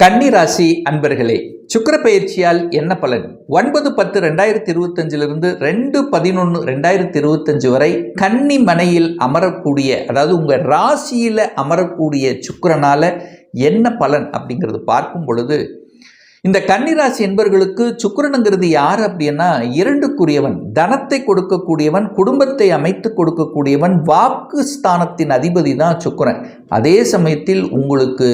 கன்னிராசி அன்பர்களே சுக்கிர பயிற்சியால் என்ன பலன்? ஒன்பது பத்து ரெண்டாயிரத்தி இருபத்தஞ்சிலிருந்து ரெண்டு பதினொன்று ரெண்டாயிரத்தி இருபத்தஞ்சு வரை கன்னி மனையில் அமரக்கூடிய அதாவது உங்கள் ராசியில் அமரக்கூடிய சுக்கரனால் என்ன பலன் அப்படிங்கிறது பார்க்கும் பொழுது இந்த கன்னிராசி என்பர்களுக்கு சுக்கிரனுங்கிறது யார் அப்படின்னா இரண்டுக்குரியவன் தனத்தை கொடுக்கக்கூடியவன் குடும்பத்தை அமைத்து கொடுக்கக்கூடியவன் வாக்கு ஸ்தானத்தின் அதிபதி தான் சுக்கரன். அதே சமயத்தில் உங்களுக்கு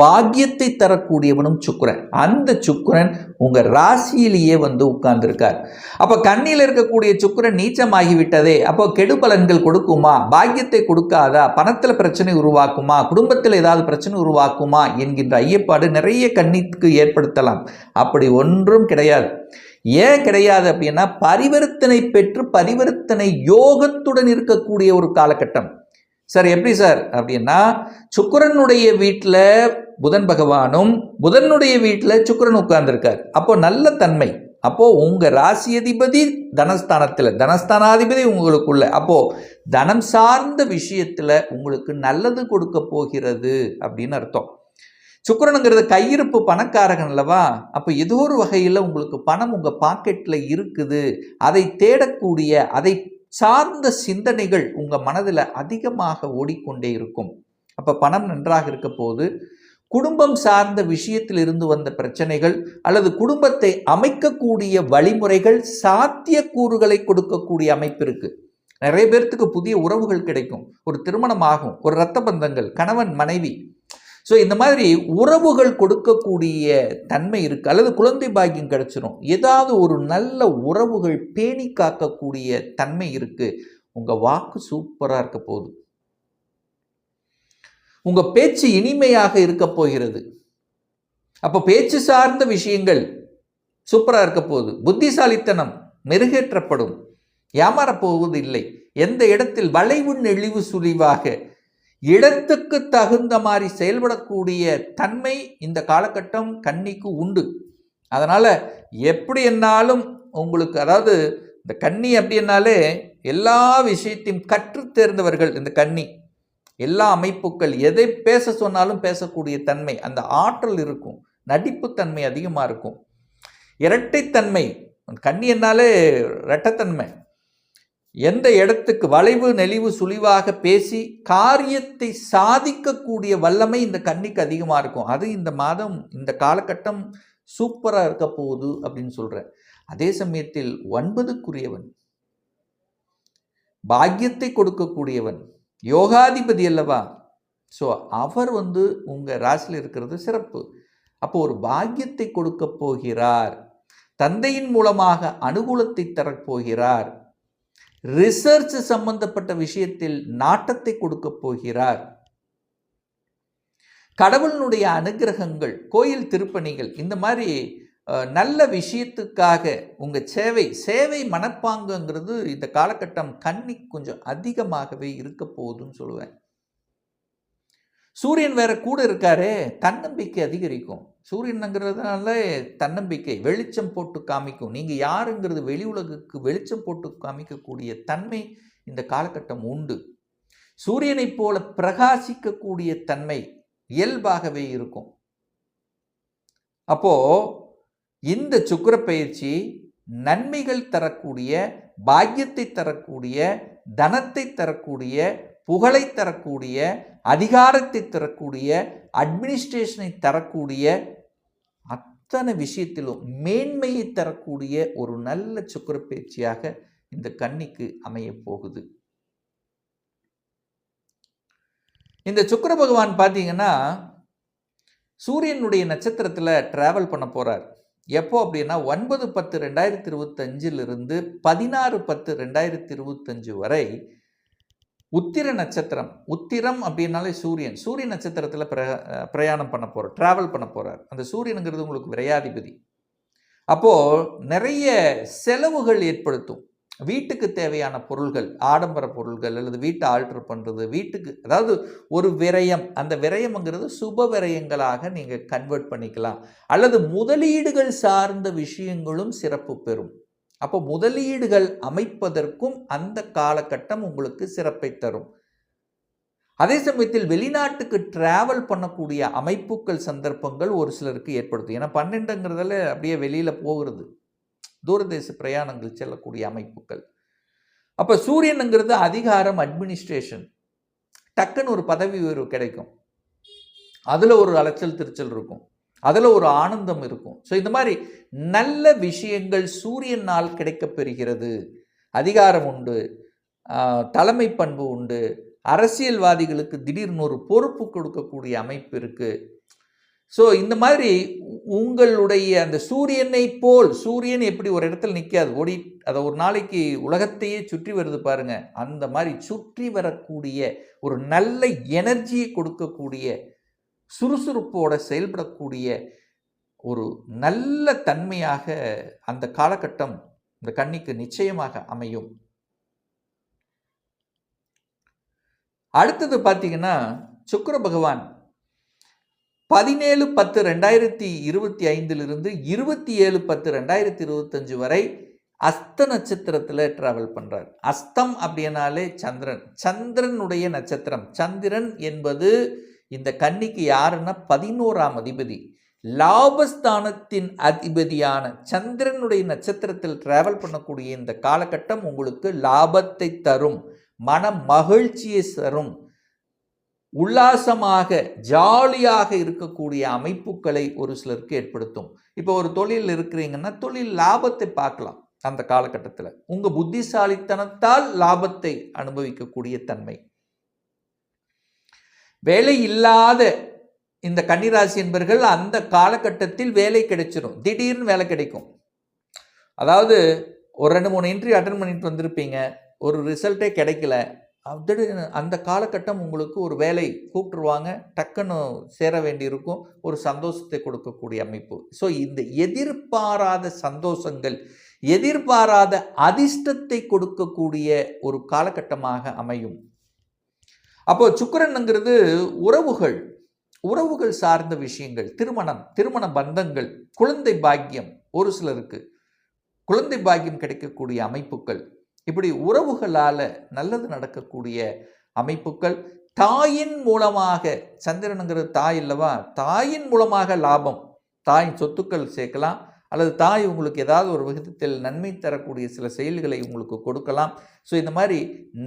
பாக்கியத்தை தரக்கூடியவனும் சுக்கிரன். அந்த சுக்கிரன் உங்கள் ராசியிலேயே வந்து உட்கார்ந்துருக்கார். அப்போ கண்ணியில் இருக்கக்கூடிய சுக்கிரன் நீச்சமாகிவிட்டதே. அப்போ கெடுபலன்கள் கொடுக்குமா? பாக்கியத்தை கொடுக்காதா? பணத்தில் பிரச்சனை உருவாக்குமா? குடும்பத்தில் ஏதாவது பிரச்சனை உருவாக்குமா? என்கின்ற ஐயப்பாடு நிறைய கண்ணிக்கு ஏற்படுத்தலாம். அப்படி ஒன்றும் கிடையாது. ஏன் கிடையாது அப்படின்னா பரிவர்த்தனை பெற்று பரிவர்த்தனை யோகத்துடன் இருக்கக்கூடிய ஒரு காலகட்டம். சார் எப்படி சார்? அப்படின்னா சுக்கிரனுடைய வீட்டில் புதன் பகவானும் புதனுடைய வீட்டில் சுக்கிரன் உட்கார்ந்துருக்கார். அப்போ நல்ல தன்மை. அப்போ உங்க ராசி அதிபதி தனஸ்தானத்தில் தனஸ்தானாதிபதி உங்களுக்குள்ள. அப்போ தனம் சார்ந்த விஷயத்துல உங்களுக்கு நல்லது கொடுக்க போகிறது அப்படின்னு அர்த்தம். சுக்கிரனுங்கிறது கையிருப்பு பணக்காரகன் அல்லவா? அப்போ ஏதோ ஒரு வகையில் உங்களுக்கு பணம் உங்கள் பாக்கெட்டில் இருக்குது. அதை தேடக்கூடிய அதை சார்ந்த சிந்தனைகள் உங்கள் மனதில் அதிகமாக ஓடிக்கொண்டே இருக்கும். அப்போ பணம் நன்றாக இருக்க போது குடும்பம் சார்ந்த விஷயத்தில் இருந்து வந்த பிரச்சனைகள் அல்லது குடும்பத்தை அமைக்கக்கூடிய வழிமுறைகள் சாத்தியக்கூறுகளை கொடுக்கக்கூடிய அமைப்பு இருக்குது நிறைய பேர்த்துக்கு புதிய உறவுகள் கிடைக்கும். ஒரு திருமணம் ஆகும் ஒரு இரத்த பந்தங்கள் கணவன் மனைவி ஸோ இந்த மாதிரி உறவுகள் கொடுக்கக்கூடிய தன்மை இருக்குது அல்லது குழந்தை பாக்கியம் கிடச்சிரும். ஏதாவது ஒரு நல்ல உறவுகள் பேணி காக்கக்கூடிய தன்மை இருக்குது உங்கள் வாக்கு சூப்பராக இருக்க போகுது. உங்கள் பேச்சு இனிமையாக இருக்க போகிறது. அப்போ பேச்சு சார்ந்த விஷயங்கள் சூப்பராக இருக்க போகுது. புத்திசாலித்தனம் மெருகேற்றப்படும். ஏமாறப்போவது இல்லை எந்த இடத்தில் வளைவு நெளிவு சுழிவாக இடத்துக்கு தகுந்த மாதிரி செயல்படக்கூடிய தன்மை இந்த காலகட்டம் கன்னிக்கு உண்டு. அதனால் எப்படி என்னாலும் உங்களுக்கு அதாவது இந்த கன்னி அப்படின்னாலே எல்லா விஷயத்தையும் கற்று தேர்ந்தவர்கள் இந்த கன்னி. எல்லா அமைப்புகள் எதை பேச சொன்னாலும் பேசக்கூடிய தன்மை அந்த ஆற்றல் இருக்கும் நடிப்புத்தன்மை அதிகமாக இருக்கும். இரட்டைத்தன்மை கன்னி என்னாலே இரட்டைத்தன்மை. எந்த இடத்துக்கு வளைவு நெளிவு சுழிவாக பேசி காரியத்தை சாதிக்கக்கூடிய வல்லமை இந்த கன்னிக்கு அதிகமாக இருக்கும். அது இந்த மாதம் இந்த காலகட்டம் சூப்பராக இருக்க போகுது அப்படின்னு சொல்கிறேன் அதே சமயத்தில் ஒன்பதுக்குரியவன் பாக்கியத்தை கொடுக்கக்கூடியவன் யோகாதிபதி அல்லவா? ஸோ அவர் வந்து உங்கள் ராசியில் இருக்கிறது சிறப்பு. அப்போ ஒரு பாக்கியத்தை கொடுக்க போகிறார். தந்தையின் மூலமாக அனுகூலத்தை தரப்போகிறார் ரிசர்ச் சம்பந்தப்பட்ட விஷயத்தில் நாட்டத்தை கொடுக்க போகிறார். கடவுளினுடைய அனுகிரகங்கள் கோயில் திருப்பணிகள் இந்த மாதிரி நல்ல விஷயத்துக்காக உங்கள் சேவை சேவை மனப்பாங்குங்கிறது இந்த காலகட்டம் கண்ணி கொஞ்சம் அதிகமாகவே இருக்க போகுதுன்னு சொல்லுவேன். சூரியன் வேற கூட இருக்காரே தன்னம்பிக்கை அதிகரிக்கும். சூரியனுங்கிறதுனால தன்னம்பிக்கை வெளிச்சம் போட்டு காமிக்கும். நீங்கள் யாருங்கிறது வெளி உலகுக்கு வெளிச்சம் போட்டு காமிக்கக்கூடிய தன்மை இந்த காலகட்டம் உண்டு. சூரியனைப் போல பிரகாசிக்கக்கூடிய தன்மை இயல்பாகவே இருக்கும். அப்போ இந்த சுக்கர பயிற்சி நன்மைகள் தரக்கூடிய பாக்கியத்தை தரக்கூடிய தனத்தை தரக்கூடிய புகழை தரக்கூடிய அதிகாரத்தை தரக்கூடிய அட்மினிஸ்ட்ரேஷனை தரக்கூடிய அத்தனை விஷயத்திலும் மேன்மையை தரக்கூடிய ஒரு நல்ல சுக்கர பயிற்சியாக இந்த கன்னிக்கு அமைய போகுது. இந்த சுக்கர பகவான் பார்த்தீங்கன்னா சூரியனுடைய நட்சத்திரத்தில் ட்ராவல் பண்ண போகிறார் எப்போ அப்படின்னா ஒன்பது பத்து ரெண்டாயிரத்தி இருபத்தஞ்சிலிருந்து பதினாறு பத்து ரெண்டாயிரத்தி இருபத்தஞ்சு வரை உத்திர நட்சத்திரம் உத்திரம் அப்படின்னாலே சூரியன். சூரிய நட்சத்திரத்தில் பிர பிரயாணம் பண்ண போகிறார் ட்ராவல் பண்ண போகிறார் அந்த சூரியனுங்கிறது உங்களுக்கு விரையாதிபதி. அப்போது நிறைய செலவுகள் ஏற்படுத்தும். வீட்டுக்கு தேவையான பொருள்கள் ஆடம்பர பொருள்கள் அல்லது வீட்டை ஆல்ட்ரு பண்ணுறது வீட்டுக்கு அதாவது ஒரு விரயம். அந்த விரயம்ங்கிறது சுப விரயங்களாக நீங்கள் கன்வெர்ட் பண்ணிக்கலாம். அல்லது முதலீடுகள் சார்ந்த விஷயங்களும் சிறப்பு பெறும். அப்போ முதலீடுகள் அமைப்பதற்கும் அந்த காலகட்டம் உங்களுக்கு சிறப்பை தரும். அதே சமயத்தில் வெளிநாட்டுக்கு டிராவல் பண்ணக்கூடிய அமைப்புகள் சந்தர்ப்பங்கள் ஒரு சிலருக்கு ஏற்படுத்தும் ஏன்னா பன்னெண்டுங்கிறதுல அப்படியே வெளியில் போகிறது. தூரதேச பிரயாணங்கள் செல்லக்கூடிய அமைப்புகள். அப்போ சூரியனுங்கிறது அதிகாரம் அட்மினிஸ்ட்ரேஷன் டக்குன்னு ஒரு பதவி உயர்வு கிடைக்கும். அதில் ஒரு அலைச்சல் திருச்சல் இருக்கும். அதில் ஒரு ஆனந்தம் இருக்கும். ஸோ இந்த மாதிரி நல்ல விஷயங்கள் சூரியனால் கிடைக்கப்பெறுகிறது. அதிகாரம் உண்டு. தலைமை பண்பு உண்டு. அரசியல்வாதிகளுக்கு திடீர்னு ஒரு பொறுப்பு கொடுக்கக்கூடிய அமைப்பு இருக்குது ஸோ இந்த மாதிரி உ- உங்களுடைய அந்த சூரியனை போல் சூரியன் எப்படி ஒரு இடத்துல நிற்காது ஓடி அதை ஒரு நாளைக்கு உலகத்தையே சுற்றி வருது பாருங்க. அந்த மாதிரி சுற்றி வரக்கூடிய ஒரு நல்ல எனர்ஜியை கொடுக்கக்கூடிய சுறுசுறுப்போட செயல்படக்கூடிய ஒரு நல்ல தன்மையாக அந்த காலகட்டம் இந்த கண்ணிக்கு நிச்சயமாக அமையும். அடுத்தது பார்த்தீங்கன்னா சுக்கர பகவான். பதினேழு பத்து ரெண்டாயிரத்தி இருபத்தி ஐந்திலிருந்து இருபத்தி ஏழு பத்து ரெண்டாயிரத்தி இருபத்தஞ்சு வரை அஸ்த நட்சத்திரத்தில் டிராவல் பண்ணுறார் அஸ்தம் அப்படின்னாலே சந்திரன். சந்திரனுடைய நட்சத்திரம். சந்திரன் என்பது இந்த கன்னிக்கு யாருன்னா பதினோராம் அதிபதி. லாபஸ்தானத்தின் அதிபதியான சந்திரனுடைய நட்சத்திரத்தில் டிராவல் பண்ணக்கூடிய இந்த காலகட்டம் உங்களுக்கு லாபத்தை தரும் மன மகிழ்ச்சியை தரும். உல்லாசமாக ஜாலியாக இருக்கக்கூடிய அமைப்புகளை ஒரு சிலருக்கு ஏற்படுத்தும். இப்போ ஒரு தொழில் இருக்கிறீங்கன்னா தொழில் லாபத்தை பார்க்கலாம் அந்த காலகட்டத்தில். உங்கள் புத்திசாலித்தனத்தால் லாபத்தை அனுபவிக்கக்கூடிய தன்மை. வேலை இல்லாத இந்த கன்னிராசி என்பர்கள் அந்த காலகட்டத்தில் வேலை கிடைச்சிரும். திடீர்னு வேலை கிடைக்கும். அதாவது ஒரு ரெண்டு மூணு இன்டர்வியூ அட்டன் பண்ணிட்டு வந்திருப்பீங்க. ஒரு ரிசல்ட்டே கிடைக்கல. திடீர்னு அந்த காலகட்டம் உங்களுக்கு ஒரு வேலை கூப்பிட்டுருவாங்க டக்குன்னு சேர வேண்டியிருக்கும். ஒரு சந்தோஷத்தை கொடுக்கக்கூடிய அமைப்பு. ஸோ இந்த எதிர்பாராத சந்தோஷங்கள் எதிர்பாராத அதிர்ஷ்டத்தை கொடுக்கக்கூடிய ஒரு காலகட்டமாக அமையும். அப்போ சுக்கிரனுங்கிறது உறவுகள் உறவுகள் சார்ந்த விஷயங்கள் திருமணம் திருமண பந்தங்கள் குழந்தை பாக்கியம் ஒரு சிலருக்கு. குழந்தை பாக்கியம் கிடைக்கக்கூடிய அமைப்புகள். இப்படி உறவுகளால் நல்லது நடக்கக்கூடிய அமைப்புகள். தாயின் மூலமாக சந்திரனுங்கிறது தாய் இல்லவா தாயின் மூலமாக லாபம். தாய் சொத்துக்கள் சேர்க்கலாம். அல்லது தாய் உங்களுக்கு ஏதாவது ஒரு விகிதத்தில் நன்மை தரக்கூடிய சில செயல்களை உங்களுக்கு கொடுக்கலாம். ஸோ இந்த மாதிரி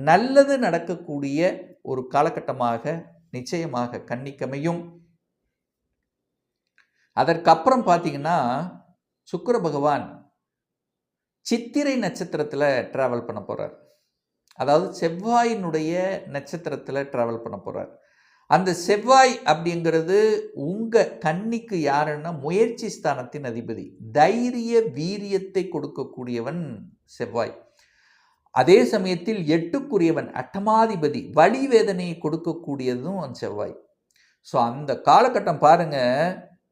நல்லது நடக்கக்கூடிய ஒரு காலகட்டமாக நிச்சயமாக கன்னிக்கமையும் அதற்கப்புறம் பார்த்தீங்கன்னா சுக்கர பகவான் சித்திரை நட்சத்திரத்தில் ட்ராவல் பண்ண போகிறார் அதாவது செவ்வாயினுடைய நட்சத்திரத்தில் ட்ராவல் பண்ண போகிறார் அந்த செவ்வாய் அப்படிங்கிறது உங்கள் கன்னிக்கு யாருன்னா முயற்சி ஸ்தானத்தின் அதிபதி. தைரிய வீரியத்தை கொடுக்கக்கூடியவன் செவ்வாய். அதே சமயத்தில் எட்டுக்குரியவன் அட்டமாதிபதி வலி வேதனையை கொடுக்கக்கூடியதும் அந்த செவ்வாய். ஸோ அந்த காலகட்டம் பாருங்க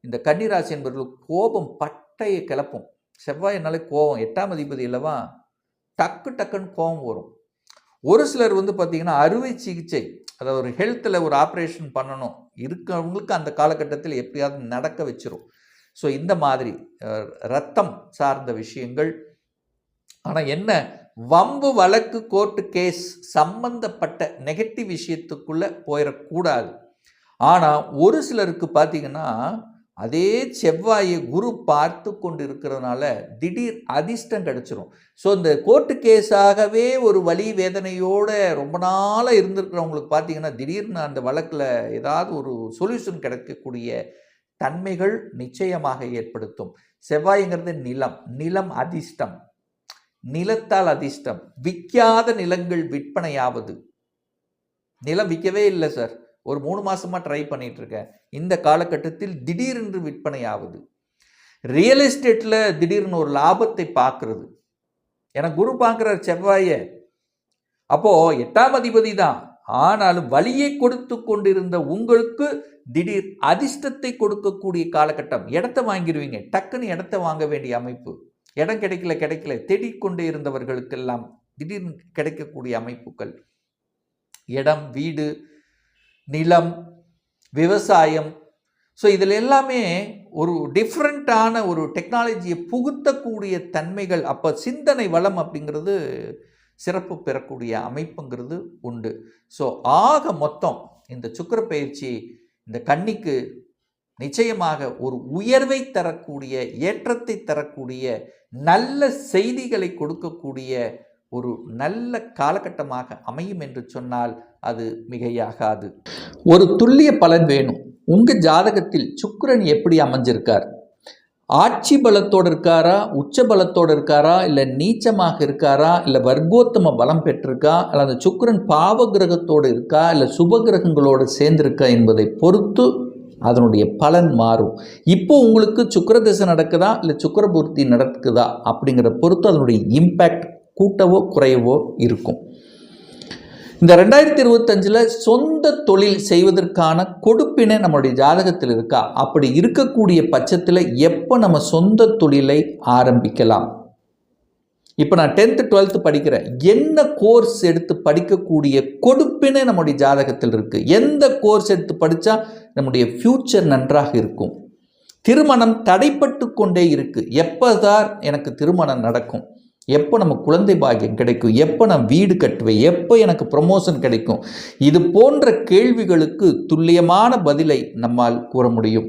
இந்த கன்னிராசி என்பவர்களுக்கு கோபம் பட்டையை கிளப்பும். செவ்வாயினாலே கோபம். எட்டாம் அதிபதி இல்லவா டக்கு டக்குன்னு கோபம் வரும். ஒரு சிலர் வந்து பார்த்திங்கன்னா அறுவை சிகிச்சை அதாவது ஒரு ஹெல்த்தில் ஒரு ஆப்ரேஷன் பண்ணணும். இருக்கிறவங்களுக்கு அந்த காலகட்டத்தில் எப்படியாவது நடக்க வச்சிரும். ஸோ இந்த மாதிரி ரத்தம் சார்ந்த விஷயங்கள். ஆனால் என்ன? வம்பு வழக்கு கோர்ட்டு கேஸ் சம்பந்தப்பட்ட நெகட்டிவ் விஷயத்துக்குள்ளே போயிடக்கூடாது ஆனால் ஒரு சிலருக்கு பார்த்தீங்கன்னா அதே செவ்வாயை குரு பார்த்து கொண்டு இருக்கிறதுனால திடீர் அதிர்ஷ்டம் கிடச்சிரும். ஸோ இந்த கோர்ட்டு கேஸாகவே ஒரு வலி வேதனையோடு ரொம்ப நாளாக இருந்திருக்கிறவங்களுக்கு பார்த்தீங்கன்னா திடீர்னு அந்த வழக்கில் ஏதாவது ஒரு சொல்யூஷன் கிடைக்கக்கூடிய தன்மைகள் நிச்சயமாக ஏற்படுத்தும். செவ்வாய்ங்கிறது நிலம் நிலம் அதிர்ஷ்டம். நிலத்தால் அதிர்ஷ்டம். விற்காத நிலங்கள் விற்பனையாவது. நிலம் விற்கவே இல்லை சார். ஒரு மூணு மாசமா ட்ரை பண்ணிட்டு இருக்கேன் இந்த காலகட்டத்தில் திடீரென்று விற்பனை ஆகுது ரியல் எஸ்டேட்டில் திடீர்னு ஒரு லாபத்தை பார்க்கறது. ஏன்னா குரு பார்க்குறார் செவ்வாயை. அப்போ எட்டாம் அதிபதி தான். ஆனாலும் வழியை கொடுத்து கொண்டிருந்த உங்களுக்கு திடீர் அதிர்ஷ்டத்தை கொடுக்கக்கூடிய காலகட்டம். இடத்த வாங்கிடுவீங்க டக்குன்னு இடத்த வாங்க வேண்டிய அமைப்பு. இடம் கிடைக்கல கிடைக்கல. தேடிக்கொண்டே இருந்தவர்களுக்கெல்லாம் திடீர்னு கிடைக்கக்கூடிய அமைப்புகள். இடம் வீடு நிலம் விவசாயம். ஸோ இதில் எல்லாமே ஒரு டிஃப்ரெண்ட்டான ஒரு டெக்னாலஜியை புகுத்தக்கூடிய தன்மைகள் அப்போ சிந்தனை வளம் அப்படிங்கிறது சிறப்பு பெறக்கூடிய அமைப்புங்கிறது உண்டு. ஸோ ஆக மொத்தம் இந்த சுக்கிர பயிற்சி இந்த கண்ணிக்கு நிச்சயமாக ஒரு உயர்வை தரக்கூடிய ஏற்றத்தை தரக்கூடிய நல்ல செய்திகளை கொடுக்கக்கூடிய ஒரு நல்ல காலகட்டமாக அமையும் என்று சொன்னால் அது மிகையாகாது. ஒரு துல்லிய பலன் வேணும். உங்கள் ஜாதகத்தில் சுக்கரன் எப்படி அமைஞ்சிருக்கார்? ஆட்சி பலத்தோடு இருக்காரா? உச்ச பலத்தோடு இருக்காரா? இல்லை நீச்சமாக இருக்காரா? இல்லை வர்க்கோத்தம பலம் பெற்றிருக்கா? இல்லை அந்த சுக்கிரன் பாவ கிரகத்தோடு இருக்கா? இல்லை சுப கிரகங்களோடு சேர்ந்திருக்கா என்பதை பொறுத்து அதனுடைய பலன் மாறும். இப்போ உங்களுக்கு சுக்கிர திசை நடக்குதா? இல்லை சுக்கிரபூர்த்தி நடக்குதா? அப்படிங்கிற பொறுத்து அதனுடைய இம்பேக்ட் கூட்டவோ குறையவோ இருக்கும். இந்த ரெண்டாயிரத்தி இருபத்தஞ்சில் சொந்த தொழில் செய்வதற்கான கொடுப்பினை நம்மளுடைய ஜாதகத்தில் இருக்கா? அப்படி இருக்கக்கூடிய பட்சத்தில் எப்போ நம்ம சொந்த தொழிலை ஆரம்பிக்கலாம்? இப்போ நான் டென்த்து டுவெல்த்து படிக்கிறேன். என்ன கோர்ஸ் எடுத்து படிக்கக்கூடிய கொடுப்பினை நம்முடைய ஜாதகத்தில் இருக்குது எந்த கோர்ஸ் எடுத்து படித்தா நம்முடைய ஃப்யூச்சர் நன்றாக இருக்கும்? திருமணம் தடைப்பட்டு கொண்டே இருக்குது எப்போ தான் எனக்கு திருமணம் நடக்கும்? எப்போ நம்ம குழந்தை பாக்கியம் கிடைக்கும்? எப்போ நான் வீடு கட்டுவேன்? எப்போ எனக்கு ப்ரமோஷன் கிடைக்கும்? இது போன்ற கேள்விகளுக்கு துல்லியமான பதிலை நம்மால் கூற முடியும்.